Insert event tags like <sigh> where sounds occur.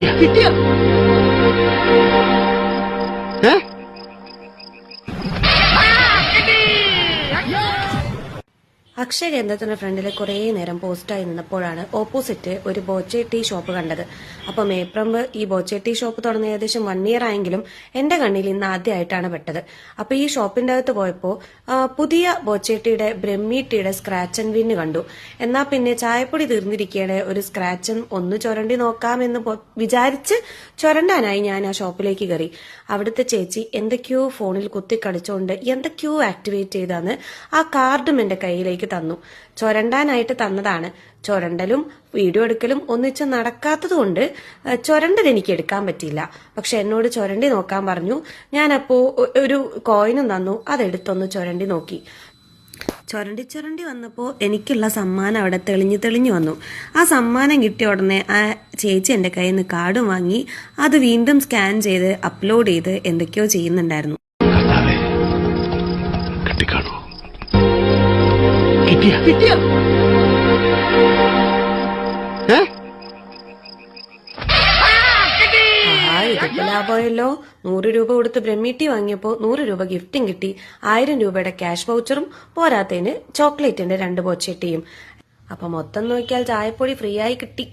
<laughs> കിട്ടിയ അക്ഷയ കേന്ദ്രത്തിന്റെ ഫ്രണ്ടിൽ കുറേ നേരം പോസ്റ്റായി നിന്നപ്പോഴാണ് ഓപ്പോസിറ്റ് ഒരു ബോച്ചെ ടീ ഷോപ്പ് കണ്ടത്. അപ്പൊ മേപ്രമ്പ് ഈ ബോച്ചെ ടീ ഷോപ്പ് തുറന്ന് ഏകദേശം വൺ ഇയർ ആയെങ്കിലും എന്റെ കണ്ണിൽ ഇന്ന് ആദ്യമായിട്ടാണ് പെട്ടത്. അപ്പൊ ഈ ഷോപ്പിന്റെ അകത്ത് പോയപ്പോ പുതിയ ബോച്ചെ ടീയുടെ ബ്രഹ്മി ടീയുടെ സ്ക്രാച്ച് ആൻഡ് വിന്ന് കണ്ടു. എന്നാ പിന്നെ ചായപ്പൊടി തീർന്നിരിക്കേണ്ട ഒരു സ്ക്രാച്ചും ഒന്ന് ചുരണ്ടി നോക്കാമെന്ന് വിചാരിച്ച് ചുരണ്ടാനായി ഞാൻ ആ ഷോപ്പിലേക്ക് കയറി. അവിടുത്തെ ചേച്ചി എന്തൊക്കെയോ ഫോണിൽ കുത്തി എന്തൊക്കെയോ ആക്ടിവേറ്റ് ചെയ്താന്ന് ആ കാർഡും എന്റെ കയ്യിലേക്ക് തന്നു. ചുരണ്ടാനായിട്ട് തന്നതാണ്. ചുരണ്ടലും വീഡിയോ എടുക്കലും ഒന്നിച്ച് നടക്കാത്തതുകൊണ്ട് ചുരണ്ടൽ എനിക്ക് എടുക്കാൻ പറ്റിയില്ല. പക്ഷെ എന്നോട് ചുരണ്ടി നോക്കാൻ പറഞ്ഞു. ഞാനപ്പോ ഒരു കോയിനും തന്നു. അതെടുത്തൊന്ന് ചുരണ്ടി നോക്കി. ചുരണ്ടി ചുരണ്ടി വന്നപ്പോൾ എനിക്കുള്ള സമ്മാനം അവിടെ തെളിഞ്ഞു തെളിഞ്ഞു വന്നു. ആ സമ്മാനം കിട്ടിയ ഉടനെ ആ ചേച്ചി എന്റെ കയ്യിൽ നിന്ന് കാർഡും വാങ്ങി അത് വീണ്ടും സ്കാൻ ചെയ്ത് അപ്ലോഡ് ചെയ്ത് എന്തൊക്കെയോ ചെയ്യുന്നുണ്ടായിരുന്നു. കിട്ടിയ? ലാഭമായല്ലോ. നൂറ് രൂപ കൊടുത്ത് ബ്രഹ്മീട്ടി വാങ്ങിയപ്പോൾ നൂറ് രൂപ ഗിഫ്റ്റും കിട്ടി. ആയിരം രൂപയുടെ ക്യാഷ് വൗച്ചറും പോരാത്തതിന് ചോക്ലേറ്റിന്റെ രണ്ട് ബോച്ചെട്ടിയും അപ്പൊ മൊത്തം നോക്കിയാൽ ചായപ്പൊടി ഫ്രീ ആയി കിട്ടി.